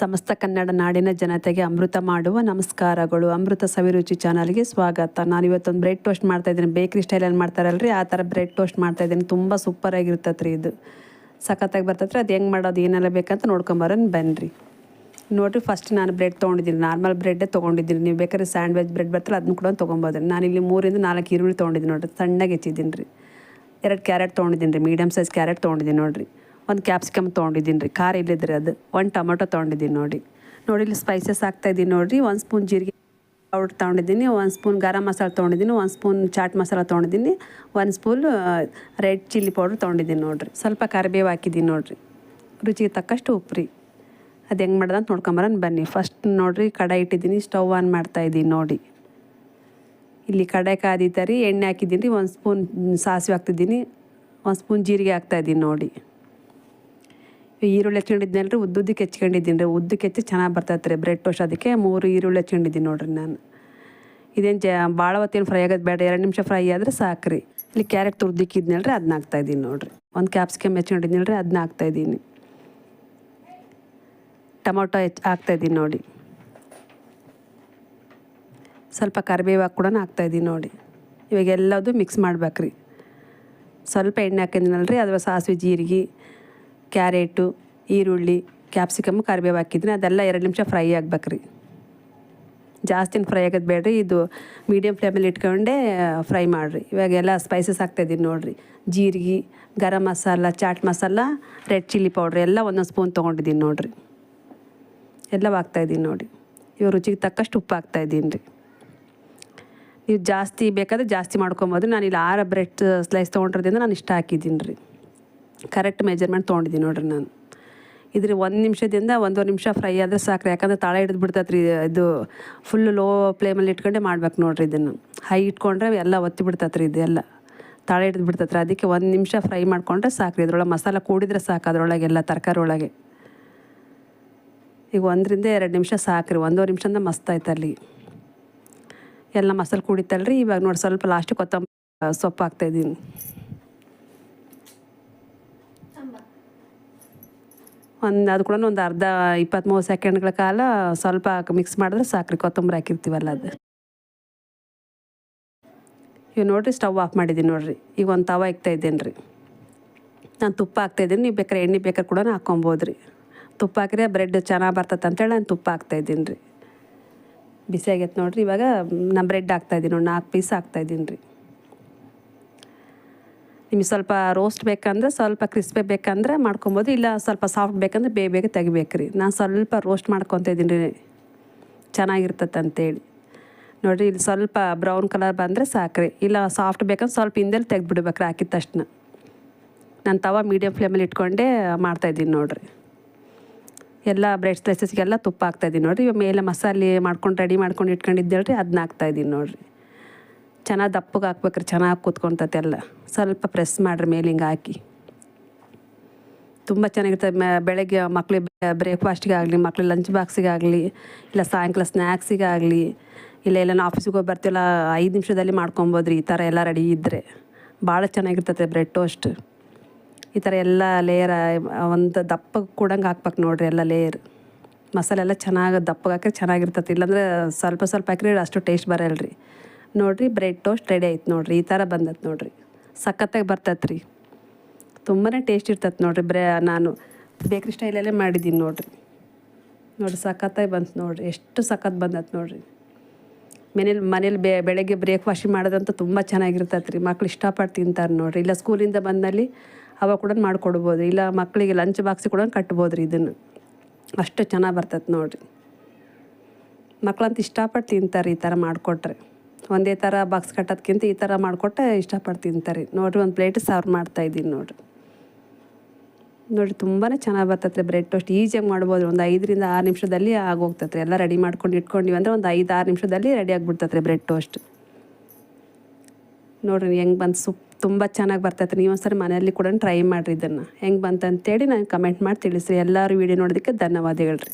ಸಮಸ್ತ ಕನ್ನಡ ನಾಡಿನ ಜನತೆಗೆ ಅಮೃತ ಮಾಡುವ ನಮಸ್ಕಾರಗಳು. ಅಮೃತ ಸವಿರುಚಿ ಚಾನಲ್ಗೆ ಸ್ವಾಗತ. ನಾನು ಇವತ್ತೊಂದು ಬ್ರೆಡ್ ಟೋಸ್ಟ್ ಮಾಡ್ತಾ ಇದ್ದೀನಿ. ಬೇಕ್ರಿ ಸ್ಟೈಲಲ್ಲಿ ಮಾಡ್ತಾರಲ್ರಿ? ಆ ಥರ ಬ್ರೆಡ್ ಟೋಸ್ಟ್ ಮಾಡ್ತಾ ಇದ್ದೀನಿ. ತುಂಬ ಸೂಪರಾಗಿರ್ತತ್ರಿ ಇದು. ಸಖತ್ತಾಗಿ ಬರ್ತತ್ರಿ? ಅದು ಹೆಂಗೆ ಮಾಡೋದು, ಏನೆಲ್ಲ ಬೇಕಂತ ನೋಡ್ಕೊಂಬರೋಣ ಬನ್ನಿರಿ ನೋಡಿರಿ ಫಸ್ಟ್ ನಾನು ಬ್ರೆಡ್ ತೊಗೊಂಡಿದ್ದೀನಿ. ನಾರ್ಮಲ್ ಬ್ರೆಡ್ಡೇ ತೊಗೊಂಡಿದ್ದೀನಿ. ನೀವು ಬೇಕಾದ್ರೆ ಸ್ಯಾಂಡ್ವಿಚ್ ಬ್ರೆಡ್ ಬರ್ತಲ್ಲ, ಅದನ್ನು ಕೂಡ ತೊಗೊಬೋದು. ನಾನು ಇಲ್ಲಿ ಮೂರಿಂದ ನಾಲ್ಕು ಈರುಳ್ಳಿ ತೊಗೊಂಡಿದ್ದೀನಿ ನೋಡಿರಿ. ಸಣ್ಣಗೆ ಹೆಚ್ಚಿದ್ದೀನಿ ರೀ. ಎರಡು ಕ್ಯಾರೆಟ್ ತೊಗೊಂಡಿದ್ದೀನಿ ರೀ. ಮೀಡಿಯಮ್ ಸೈಜ್ ಕ್ಯಾರೆಟ್ ತೊಗೊಂಡಿದ್ದೀನಿ ನೋಡಿರಿ. ಒಂದು ಕ್ಯಾಪ್ಸಿಕಮ್ ತೊಗೊಂಡಿದ್ದೀನಿ ರೀ. ಖಾರ ಇಲ್ಲಿದ್ರಿ ಅದು. ಒಂದು ಟೊಮೊಟೊ ತೊಗೊಂಡಿದ್ದೀನಿ ನೋಡಿ. ನೋಡಿ, ಇಲ್ಲಿ ಸ್ಪೈಸಸ್ ಹಾಕ್ತಾಯಿದ್ದೀನಿ ನೋಡಿರಿ. ಒಂದು ಸ್ಪೂನ್ ಜೀರಿಗೆ ಪೌಡ್ರ್ ತೊಗೊಂಡಿದ್ದೀನಿ, ಒಂದು ಸ್ಪೂನ್ ಗರಂ ಮಸಾಲೆ ತೊಗೊಂಡಿದ್ದೀನಿ, ಒಂದು ಸ್ಪೂನ್ ಚಾಟ್ ಮಸಾಲ ತೊಗೊಂಡಿದ್ದೀನಿ, ಒಂದು ಸ್ಪೂನ್ ರೆಡ್ ಚಿಲ್ಲಿ ಪೌಡ್ರ್ ತೊಗೊಂಡಿದ್ದೀನಿ ನೋಡಿರಿ. ಸ್ವಲ್ಪ ಕರಿಬೇವು ಹಾಕಿದ್ದೀನಿ ನೋಡಿರಿ. ರುಚಿಗೆ ತಕ್ಕಷ್ಟು ಉಪ್ಪು ರೀ. ಅದು ಹೆಂಗೆ ಮಾಡ್ದೆ ಅಂತ ನೋಡ್ಕೊಂಬರೋಣ ಬನ್ನಿ. ಫಸ್ಟ್ ನೋಡಿರಿ, ಕಡಾಯಿ ಇಟ್ಟಿದ್ದೀನಿ, ಸ್ಟವ್ ಆನ್ ಮಾಡ್ತಾಯಿದ್ದೀನಿ ನೋಡಿ. ಇಲ್ಲಿ ಕಡಾಯಿ ಕಾದಿತ್ತರಿ ಎಣ್ಣೆ ಹಾಕಿದ್ದೀನಿ ರೀ, ಒಂದು ಸ್ಪೂನ್ ಸಾಸಿವೆ ಹಾಕ್ತಿದ್ದೀನಿ, ಒಂದು ಸ್ಪೂನ್ ಜೀರಿಗೆ ಹಾಕ್ತಾಯಿದ್ದೀನಿ ನೋಡಿ. ಈರುಳ್ಳಿ ಹೆಚ್ಕೊಂಡಿದ್ನಲ್ಲ ರೀ ಉದ್ದುದ್ದಕ್ಕೆ ಹೆಚ್ಕೊಂಡಿದ್ದೀನಿ ರೀ. ಉದ್ದಕ್ಕೆ ಹೆಚ್ಚಿ ಚೆನ್ನಾಗಿ ಬರ್ತೈತೆ ರೀ ಬ್ರೆಡ್ ಟೋಸ್ಟ್ ಅದಕ್ಕೆ. ಮೂರು ಈರುಳ್ಳಿ ಹಚ್ಕೊಂಡಿದ್ದೀನಿ ನೋಡಿರಿ ನಾನು. ಇದೇನು ಜ ಭಾಳ ಹೊತ್ತೇನು ಫ್ರೈ ಆಗೋದು ಬೇಡ ಎರಡು ನಿಮಿಷ ಫ್ರೈ ಆದರೆ ಸಾಕು ರೀ ಇಲ್ಲಿ ಕ್ಯಾರೆಟ್ ತುರ್ದಿಕ್ಕಿದ್ನಲ್ಲ ರೀ ಅದನ್ನ ಹಾಕ್ತಾಯಿದ್ದೀನಿ ನೋಡಿರಿ. ಒಂದು ಕ್ಯಾಪ್ಸಿಕಮ್ ಹೆಚ್ಕೊಂಡಿದ್ನಲ್ಲ ರೀ ಅದನ್ನ ಹಾಕ್ತಾಯಿದ್ದೀನಿ. ಟೊಮೊಟೊ ಹೆಚ್ಚು ಹಾಕ್ತಾಯಿದ್ದೀನಿ ನೋಡಿ. ಸ್ವಲ್ಪ ಕರಿಬೇವು ಕೂಡ ಹಾಕ್ತಾಯಿದ್ದೀನಿ ನೋಡಿ. ಇವಾಗ ಎಲ್ಲದು ಮಿಕ್ಸ್ ಮಾಡ್ಬೇಕ್ರಿ. ಸ್ವಲ್ಪ ಎಣ್ಣೆ ಹಾಕಿದ್ನಲ್ಲ ರೀ ಅದು ಸಾಸಿವೆ, ಜೀರಿಗೆ ಕ್ಯಾರೆಟು, ಈರುಳ್ಳಿ, ಕ್ಯಾಪ್ಸಿಕಮ್ ಕರಿಬೇವು ಹಾಕಿದ್ದೀನಿ ಅದೆಲ್ಲ ಎರಡು ನಿಮಿಷ ಫ್ರೈ ಆಗ್ಬೇಕ್ರಿ. ಜಾಸ್ತಿನ ಫ್ರೈ ಆಗೋದು ಬೇಡ್ರಿ. ಇದು ಮೀಡಿಯಮ್ ಫ್ಲೇಮಲ್ಲಿ ಇಟ್ಕೊಂಡೆ ಫ್ರೈ ಮಾಡಿರಿ. ಇವಾಗೆಲ್ಲ ಸ್ಪೈಸಸ್ ಹಾಕ್ತಾಯಿದ್ದೀನಿ ನೋಡಿರಿ. ಜೀರಿಗೆ, garam masala, chaat masala, red chilli powder ಎಲ್ಲ ಒಂದೊಂದು ಸ್ಪೂನ್ ತೊಗೊಂಡಿದ್ದೀನಿ ನೋಡಿರಿ. ಎಲ್ಲ ಹಾಕ್ತಾಯಿದ್ದೀನಿ ನೋಡಿ. ಇವಾಗ ರುಚಿಗೆ ತಕ್ಕಷ್ಟು ಉಪ್ಪು ಹಾಕ್ತಾಯಿದ್ದೀನಿ ರೀ. ನೀವು ಜಾಸ್ತಿ ಬೇಕಾದರೆ ಜಾಸ್ತಿ ಮಾಡ್ಕೊಬೋದು. ನಾನು ಇಲ್ಲಿ ಆರು ಬ್ರೆಡ್ ಸ್ಲೈಸ್ ತೊಗೊಂಡಿರೋದ್ರಿಂದ ನಾನು ಇಷ್ಟ ಹಾಕಿದ್ದೀನಿ ರೀ. ಕರೆಕ್ಟ್ ಮೆಜರ್ಮೆಂಟ್ ತೊಗೊಂಡಿದ್ದೀನಿ ನೋಡ್ರಿ ನಾನು. ಇದ್ರ ಒಂದು ನಿಮಿಷದಿಂದ ಒಂದೂವರೆ ನಿಮಿಷ ಫ್ರೈ ಆದರೆ ಸಾಕ್ರಿ. ಯಾಕಂದ್ರೆ ತಾಳ ಹಿಡಿದು ಬಿಡ್ತೈತೆ ರೀ ಇದು ಫುಲ್ಲು ಲೋ ಫ್ಲೇಮಲ್ಲಿ ಇಟ್ಕೊಂಡೆ ಮಾಡ್ಬೇಕು ನೋಡ್ರಿ ಇದನ್ನು. ಹೈ ಇಟ್ಕೊಂಡ್ರೆ ಎಲ್ಲ ಒತ್ತಿ ಬಿಡ್ತೈತೆ ರೀ ಇದೆಲ್ಲ ತಾಳೆ ಹಿಡಿದು ಬಿಡ್ತೈತೆ ರೀ ಅದಕ್ಕೆ ಒಂದು ನಿಮಿಷ ಫ್ರೈ ಮಾಡಿಕೊಂಡ್ರೆ ಸಾಕ್ರಿ. ಇದ್ರೊಳಗೆ ಮಸಾಲ ಕೂಡಿದ್ರೆ ಸಾಕು ಅದರೊಳಗೆ ಎಲ್ಲ ತರಕಾರಿ ಒಳಗೆ ಈಗ ಒಂದರಿಂದ ಎರಡು ನಿಮಿಷ ಸಾಕ್ರಿ. ಒಂದೂವರೆ ನಿಮಿಷದಿಂದ ಮಸ್ತ್ ಆಯ್ತು ಅಲ್ಲಿ. ಎಲ್ಲ ಮಸಾಲೆ ಕುಡಿತಲ್ರಿ ಇವಾಗ ನೋಡಿ ಸ್ವಲ್ಪ ಲಾಸ್ಟಿಗೆ ಕೊತ್ತಂಬರಿ ಸೊಪ್ಪು ಹಾಕ್ತಾಯಿದ್ದೀನಿ ಒಂದು, ಅದು ಕೂಡ ಒಂದು ಅರ್ಧ ಇಪ್ಪತ್ತ್ಮೂರು ಸೆಕೆಂಡ್ಗಳ ಕಾಲ ಸ್ವಲ್ಪ ಮಿಕ್ಸ್ ಮಾಡಿದ್ರೆ ಸಾಕ್ರಿ, ಕೊತ್ತಂಬರಿ ಹಾಕಿರ್ತೀವಲ್ಲ ಅದು. ಇವ್ ನೋಡಿರಿ ಸ್ಟವ್ ಆಫ್ ಮಾಡಿದ್ದೀನಿ ನೋಡಿರಿ, ಈಗ ಒಂದು ತವ ಇಕ್ತಾ ಇದ್ದೇನೆ ರೀ. ನಾನು ತುಪ್ಪ ಹಾಕ್ತಾಯಿದ್ದೀನಿ ನೀವು ಬೇಕಾದ್ರೆ ಎಣ್ಣೆ ಬೇಕಾದ್ರೆ ಕೂಡ ಹಾಕ್ಕೊಬೋದು ರೀ. ತುಪ್ಪ ಹಾಕಿದ್ರೆ ಬ್ರೆಡ್ ಚೆನ್ನಾಗಿ ಬರ್ತೈತೆ ಅಂತೇಳಿ ನಾನು ತುಪ್ಪ ಹಾಕ್ತಾಯಿದ್ದೀನಿ ರೀ. ಬಿಸಿ ಆಗೈತೆ ನೋಡಿರಿ, ಇವಾಗ ನಾನು ಬ್ರೆಡ್ ಹಾಕ್ತಾಯಿದ್ದೀನಿ ನೋಡಿ, ನಾಲ್ಕು ಪೀಸ್ ಹಾಕ್ತಾಯಿದ್ದೀನಿ ರೀ. ನಿಮಗೆ ಸ್ವಲ್ಪ ರೋಸ್ಟ್ ಬೇಕಂದ್ರೆ ಸ್ವಲ್ಪ ಕ್ರಿಸ್ಪಿ ಬೇಕಂದ್ರೆ ಮಾಡ್ಕೊಬೋದು, ಇಲ್ಲ ಸ್ವಲ್ಪ ಸಾಫ್ಟ್ ಬೇಕಂದ್ರೆ ಬೇಗ ಬೇಗ ತೆಗಿಬೇಕು ರೀ ನಾನು ಸ್ವಲ್ಪ ರೋಸ್ಟ್ ಮಾಡ್ಕೊತ ಇದ್ದೀನಿ ರೀ. ಚೆನ್ನಾಗಿರ್ತೈತೆ ಅಂತೇಳಿ ನೋಡಿರಿ, ಇಲ್ಲಿ ಸ್ವಲ್ಪ ಬ್ರೌನ್ ಕಲರ್ ಬಂದರೆ ಸಾಕ್ರಿ. ಇಲ್ಲ ಸಾಫ್ಟ್ ಬೇಕಂದ್ರೆ ಸ್ವಲ್ಪ ಹಿಂದೆಲ್ಲಿ ರೀ ಹಾಕಿದ ತಕ್ಷಣ. ನಾನು ತವ ಮೀಡಿಯಮ್ ಫ್ಲೇಮಲ್ಲಿ ಇಟ್ಕೊಂಡೇ ಮಾಡ್ತಾಯಿದ್ದೀನಿ ನೋಡಿರಿ. ಎಲ್ಲ ಬ್ರೆಡ್ ಸ್ಲೈಸಸ್ಗೆಲ್ಲ ತುಪ್ಪ ಹಾಕ್ತಾಯಿದ್ದೀನಿ ನೋಡಿರಿ. ಇವಾಗ ಮೇಲೆ ಮಸಾಲೆ ಮಾಡ್ಕೊಂಡು ರೆಡಿ ಮಾಡ್ಕೊಂಡು ಇಟ್ಕೊಂಡಿದ್ದೇಳ್ರಿ ಅದನ್ನ ಹಾಕ್ತಾಯಿದ್ದೀನಿ ನೋಡಿರಿ. ಚೆನ್ನಾಗಿ ದಪ್ಪಗೆ ಹಾಕ್ಬೇಕ್ರಿ, ಚೆನ್ನಾಗಿ ಕೂತ್ಕೊಂತತೆ ಎಲ್ಲ. ಸ್ವಲ್ಪ ಪ್ರೆಸ್ ಮಾಡಿರಿ ಮೇಲೆ ಹಿಂಗೆ ಹಾಕಿ. ತುಂಬ ಚೆನ್ನಾಗಿರ್ತದೆ. ಬೆಳಗ್ಗೆ ಮಕ್ಳಿಗೆ ಬ್ರೇಕ್ಫಾಸ್ಟಿಗೆ ಆಗಲಿ ಮಕ್ಳು ಲಂಚ್ ಬಾಕ್ಸಿಗಾಗಲಿ ಇಲ್ಲ ಸಾಯಂಕಾಲ ಸ್ನ್ಯಾಕ್ಸಿಗಾಗಲಿ ಇಲ್ಲ ಎಲ್ಲ ಆಫೀಸಿಗೆ ಹೋಗಿ ಬರ್ತೀವಲ್ಲ ಐದು ನಿಮಿಷದಲ್ಲಿ ಮಾಡ್ಕೊಬೋದು ಈ ಥರ ಎಲ್ಲ ರೆಡಿ ಇದ್ದರೆ ಭಾಳ ಚೆನ್ನಾಗಿರ್ತದೆ ಬ್ರೆಡ್ ಟೋಸ್ಟ್ ಈ ಥರ ಎಲ್ಲ ಲೇಯರ್ ಒಂದು ದಪ್ಪ ಕೂಡಂಗೆ ಹಾಕ್ಬೇಕು ನೋಡಿರಿ ಎಲ್ಲ ಲೇಯರ್ ಮಸಾಲೆ ಎಲ್ಲ ಚೆನ್ನಾಗಿ ದಪ್ಪಗೆ ಹಾಕಿದ್ರೆ ಚೆನ್ನಾಗಿರ್ತೈತಿ. ಇಲ್ಲಾಂದ್ರೆ ಸ್ವಲ್ಪ ಸ್ವಲ್ಪ ಹಾಕಿರಿ ಅಷ್ಟು ಟೇಸ್ಟ್ ಬರಲ್ಲ ರೀ ನೋಡಿರಿ ಬ್ರೆಡ್ ಟೋಸ್ಟ್ ರೆಡಿ ಆಯ್ತು ನೋಡಿರಿ, ಈ ಥರ ಬಂದತ್ ನೋಡಿರಿ. ಸಖತ್ತಾಗಿ ಬರ್ತೈತೆ ರೀ ತುಂಬಾ ಟೇಸ್ಟ್ ಇರ್ತೈತೆ ನೋಡಿರಿ ಬ್ರೆ, ನಾನು ಬೇಕ್ರಿ ಸ್ಟೈಲಲ್ಲೇ ಮಾಡಿದ್ದೀನಿ ನೋಡಿರಿ. ನೋಡಿರಿ ಸಖತ್ತಾಗಿ ಬಂತು ನೋಡಿರಿ, ಎಷ್ಟು ಸಖತ್ ಬಂದತ್ ನೋಡಿರಿ. ಮನೇಲಿ ಮನೇಲಿ ಬೆ, ಬೆಳಗ್ಗೆ ಬ್ರೇಕ್ಫಾಸ್ಟ್ ಮಾಡೋದಂತೂ ತುಂಬ ಚೆನ್ನಾಗಿರ್ತೈತೆ ರೀ ಮಕ್ಳು ಇಷ್ಟಪಟ್ಟು ತಿಂತಾರೆ ನೋಡಿರಿ. ಇಲ್ಲ ಸ್ಕೂಲಿಂದ ಬಂದಲ್ಲಿ ಅವಾಗ ಕೂಡ ಮಾಡಿಕೊಡ್ಬೋದು, ಇಲ್ಲ ಮಕ್ಕಳಿಗೆ ಲಂಚ್ ಬಾಕ್ಸ್ ಕೂಡ ಕಟ್ಬೋದು ರೀ ಇದನ್ನು. ಅಷ್ಟು ಚೆನ್ನಾಗಿ ಬರ್ತೈತೆ ನೋಡಿರಿ. ಮಕ್ಳಂತ ಇಷ್ಟಪಟ್ಟು ತಿಂತಾರೆ ಈ ಥರ ಮಾಡಿಕೊಟ್ರೆ. ಒಂದೇ ಥರ ಬಾಕ್ಸ್ ಕಟ್ಟೋದ್ಕಿಂತ ಈ ಥರ ಮಾಡಿಕೊಟ್ಟೆ ಇಷ್ಟಪಟ್ಟು ತಿಂತಾರೆ ನೋಡಿರಿ, ಒಂದು ಪ್ಲೇಟ್ ಸರ್ವ್ ಮಾಡ್ತಾಯಿದ್ದೀನಿ ನೋಡಿರಿ. ನೋಡಿ ತುಂಬಾ ಚೆನ್ನಾಗಿ ಬರ್ತೈತೆ ಬ್ರೆಡ್ ಟೋಸ್ಟ್ ಈಸಿಯಾಗಿ ಮಾಡ್ಬೋದು, ಒಂದು ಐದರಿಂದ ಆರು ನಿಮಿಷದಲ್ಲಿ ಆಗೋಗ್ತೈತೆ ಎಲ್ಲ ರೆಡಿ ಮಾಡ್ಕೊಂಡು ಇಟ್ಕೊಂಡಿವಿ ಅಂದರೆ ಒಂದು ಐದು ಆರು ನಿಮಿಷದಲ್ಲಿ ರೆಡಿ ಆಗಿಬಿಡ್ತೈತೆ ಬ್ರೆಡ್ ಟೋಸ್ಟ್ ನೋಡಿರಿ, ಹೆಂಗೆ ಬಂದು ಸುಪ್, ತುಂಬ ಚೆನ್ನಾಗಿ ಬರ್ತೈತೆ ನೀವು ಒಂದ್ಸರಿ ಮನೆಯಲ್ಲಿ ಕೂಡ ಟ್ರೈ ಮಾಡಿರಿ ಇದನ್ನು. ಹೆಂಗೆ ಬಂತಂತೇಳಿ ನಾನು ಕಮೆಂಟ್ ಮಾಡಿ ತಿಳಿಸ್ರಿ. ಎಲ್ಲರೂ ವೀಡಿಯೋ ನೋಡೋದಕ್ಕೆ ಧನ್ಯವಾದಗಳು ರೀ.